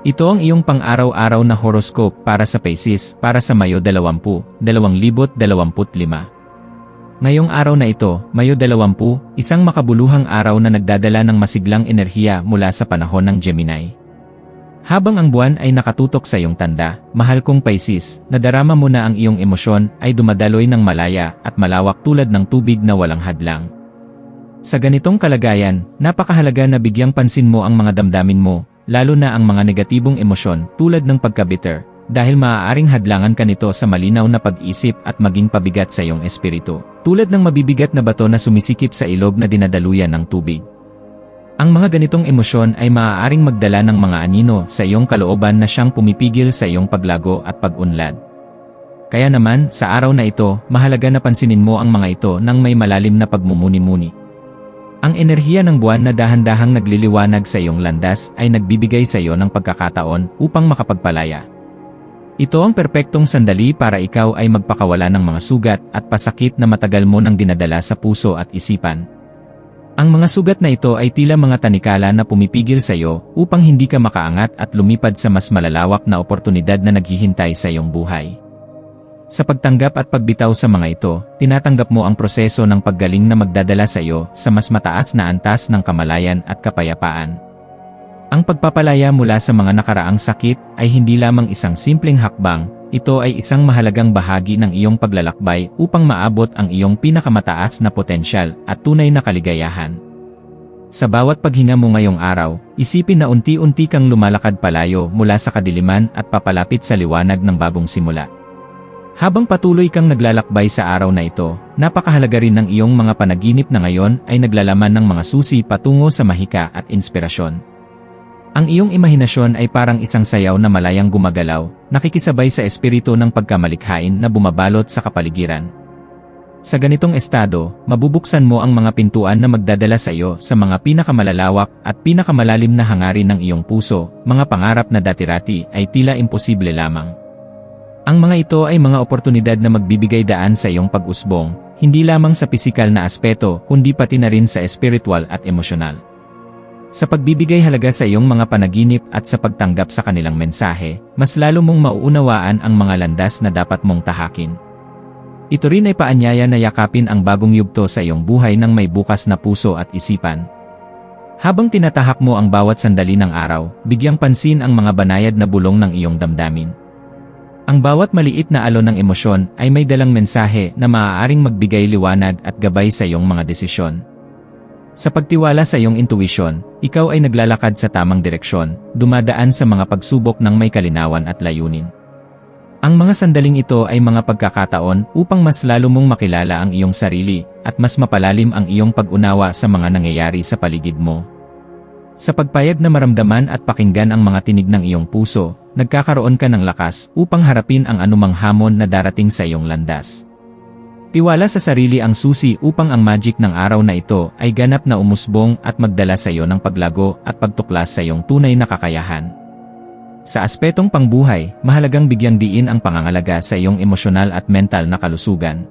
Ito ang iyong pang-araw-araw na horoscope para sa Pisces para sa Mayo 20, 2025. Ngayong araw na ito, Mayo 20, isang makabuluhang araw na nagdadala ng masiglang enerhiya mula sa panahon ng Gemini. Habang ang buwan ay nakatutok sa iyong tanda, mahal kong Pisces, nadarama mo na ang iyong emosyon ay dumadaloy ng malaya at malawak tulad ng tubig na walang hadlang. Sa ganitong kalagayan, napakahalaga na bigyang pansin mo ang mga damdamin mo, lalo na ang mga negatibong emosyon tulad ng pagkabitter, dahil maaaring hadlangan ka nito sa malinaw na pag-isip at maging pabigat sa iyong espiritu, tulad ng mabibigat na bato na sumisikip sa ilog na dinadaluyan ng tubig. Ang mga ganitong emosyon ay maaaring magdala ng mga anino sa iyong kalooban na siyang pumipigil sa iyong paglago at pag-unlad. Kaya naman, sa araw na ito, mahalaga na pansinin mo ang mga ito nang may malalim na pagmumuni-muni. Ang enerhiya ng buwan na dahan-dahang nagliliwanag sa iyong landas ay nagbibigay sa iyo ng pagkakataon upang makapagpalaya. Ito ang perpektong sandali para ikaw ay magpakawala ng mga sugat at pasakit na matagal mo nang dinadala sa puso at isipan. Ang mga sugat na ito ay tila mga tanikala na pumipigil sa iyo upang hindi ka makaangat at lumipad sa mas malalawak na oportunidad na naghihintay sa iyong buhay. Sa pagtanggap at pagbitaw sa mga ito, tinatanggap mo ang proseso ng paggaling na magdadala sa iyo sa mas mataas na antas ng kamalayan at kapayapaan. Ang pagpapalaya mula sa mga nakaraang sakit ay hindi lamang isang simpleng hakbang, ito ay isang mahalagang bahagi ng iyong paglalakbay upang maabot ang iyong pinakamataas na potensyal at tunay na kaligayahan. Sa bawat paghinga mo ngayong araw, isipin na unti-unti kang lumalakad palayo mula sa kadiliman at papalapit sa liwanag ng bagong simula. Habang patuloy kang naglalakbay sa araw na ito, napakahalaga rin ng iyong mga panaginip na ngayon ay naglalaman ng mga susi patungo sa mahika at inspirasyon. Ang iyong imahinasyon ay parang isang sayaw na malayang gumagalaw, nakikisabay sa espiritu ng pagkamalikhain na bumabalot sa kapaligiran. Sa ganitong estado, mabubuksan mo ang mga pintuan na magdadala sa iyo sa mga pinakamalalawak at pinakamalalim na hangarin ng iyong puso, mga pangarap na dati-rati ay tila imposible lamang. Ang mga ito ay mga oportunidad na magbibigay daan sa iyong pag-usbong, hindi lamang sa pisikal na aspeto kundi pati na rin sa espiritual at emosyonal. Sa pagbibigay halaga sa iyong mga panaginip at sa pagtanggap sa kanilang mensahe, mas lalo mong mauunawaan ang mga landas na dapat mong tahakin. Ito rin ay paanyaya na yakapin ang bagong yugto sa iyong buhay ng may bukas na puso at isipan. Habang tinatahak mo ang bawat sandali ng araw, bigyang pansin ang mga banayad na bulong ng iyong damdamin. Ang bawat maliit na alon ng emosyon ay may dalang mensahe na maaaring magbigay liwanag at gabay sa iyong mga desisyon. Sa pagtiwala sa iyong intuisyon, ikaw ay naglalakad sa tamang direksyon, dumadaan sa mga pagsubok ng may kalinawan at layunin. Ang mga sandaling ito ay mga pagkakataon upang mas lalo mong makilala ang iyong sarili at mas mapalalim ang iyong pag-unawa sa mga nangyayari sa paligid mo. Sa pagpayag na maramdaman at pakinggan ang mga tinig ng iyong puso, nagkakaroon ka ng lakas upang harapin ang anumang hamon na darating sa iyong landas. Tiwala sa sarili ang susi upang ang magic ng araw na ito ay ganap na umusbong at magdala sa iyo ng paglago at pagtuklas sa iyong tunay na kakayahan. Sa aspetong pangbuhay, mahalagang bigyang diin ang pangangalaga sa iyong emosyonal at mental na kalusugan.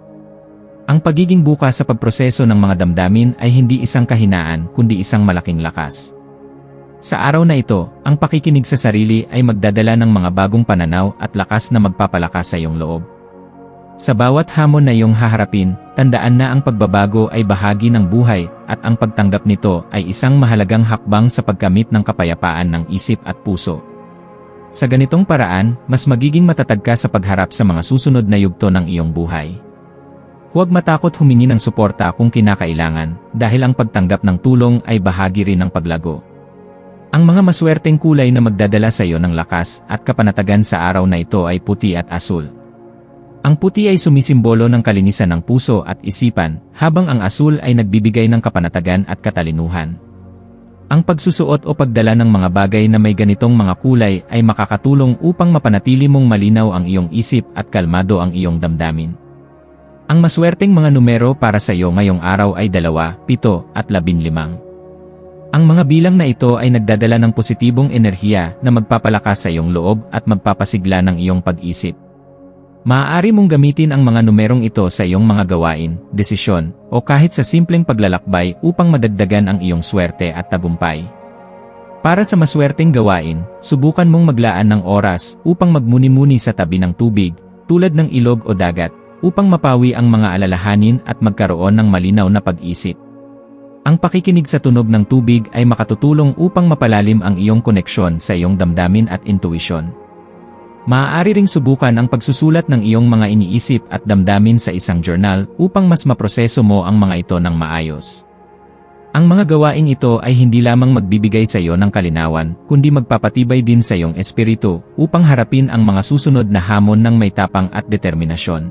Ang pagiging bukas sa pagproseso ng mga damdamin ay hindi isang kahinaan kundi isang malaking lakas. Sa araw na ito, ang pakikinig sa sarili ay magdadala ng mga bagong pananaw at lakas na magpapalakas sa iyong loob. Sa bawat hamon na iyong haharapin, tandaan na ang pagbabago ay bahagi ng buhay at ang pagtanggap nito ay isang mahalagang hakbang sa pagkamit ng kapayapaan ng isip at puso. Sa ganitong paraan, mas magiging matatag ka sa pagharap sa mga susunod na yugto ng iyong buhay. Huwag matakot humingi ng suporta kung kinakailangan dahil ang pagtanggap ng tulong ay bahagi rin ng paglago. Ang mga maswerteng kulay na magdadala sa iyo ng lakas at kapanatagan sa araw na ito ay puti at asul. Ang puti ay sumisimbolo ng kalinisan ng puso at isipan, habang ang asul ay nagbibigay ng kapanatagan at katalinuhan. Ang pagsusuot o pagdala ng mga bagay na may ganitong mga kulay ay makakatulong upang mapanatili mong malinaw ang iyong isip at kalmado ang iyong damdamin. Ang maswerteng mga numero para sa iyo ngayong araw ay 2, 7 at 15. Ang mga bilang na ito ay nagdadala ng positibong enerhiya na magpapalakas sa iyong loob at magpapasigla ng iyong pag-isip. Maaari mong gamitin ang mga numerong ito sa iyong mga gawain, desisyon, o kahit sa simpleng paglalakbay upang madagdagan ang iyong swerte at tagumpay. Para sa maswerteng gawain, subukan mong maglaan ng oras upang magmuni-muni sa tabi ng tubig, tulad ng ilog o dagat, upang mapawi ang mga alalahanin at magkaroon ng malinaw na pag-isip. Ang pakikinig sa tunog ng tubig ay makatutulong upang mapalalim ang iyong koneksyon sa iyong damdamin at intuisyon. Maaari ring subukan ang pagsusulat ng iyong mga iniisip at damdamin sa isang journal upang mas maproseso mo ang mga ito ng maayos. Ang mga gawaing ito ay hindi lamang magbibigay sa iyo ng kalinawan, kundi magpapatibay din sa iyong espiritu upang harapin ang mga susunod na hamon ng may tapang at determinasyon.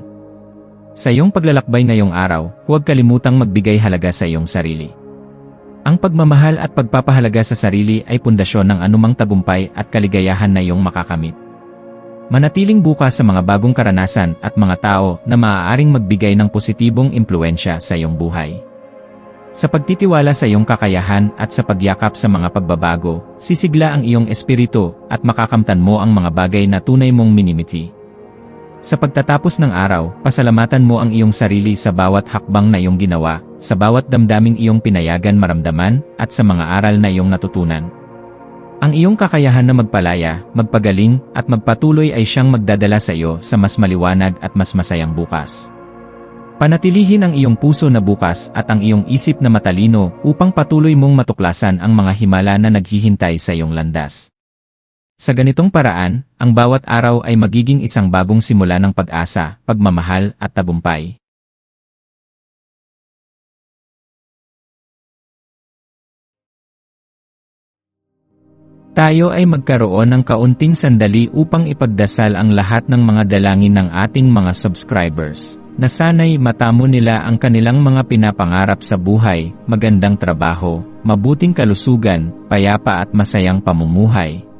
Sa iyong paglalakbay ngayong araw, huwag kalimutang magbigay halaga sa iyong sarili. Ang pagmamahal at pagpapahalaga sa sarili ay pundasyon ng anumang tagumpay at kaligayahan na iyong makakamit. Manatiling bukas sa mga bagong karanasan at mga tao na maaaring magbigay ng positibong impluensya sa iyong buhay. Sa pagtitiwala sa iyong kakayahan at sa pagyakap sa mga pagbabago, sisigla ang iyong espiritu at makakamtan mo ang mga bagay na tunay mong minimiti. Sa pagtatapos ng araw, pasalamatan mo ang iyong sarili sa bawat hakbang na iyong ginawa, sa bawat damdaming iyong pinayagan maramdaman, at sa mga aral na iyong natutunan. Ang iyong kakayahan na magpalaya, magpagaling, at magpatuloy ay siyang magdadala sa iyo sa mas maliwanag at mas masayang bukas. Panatilihin ang iyong puso na bukas at ang iyong isip na matalino upang patuloy mong matuklasan ang mga himala na naghihintay sa iyong landas. Sa ganitong paraan, ang bawat araw ay magiging isang bagong simula ng pag-asa, pagmamahal at tabumpay. Tayo ay magkaroon ng kaunting sandali upang ipagdasal ang lahat ng mga dalangin ng ating mga subscribers, na sana'y matamo nila ang kanilang mga pinapangarap sa buhay, magandang trabaho, mabuting kalusugan, payapa at masayang pamumuhay,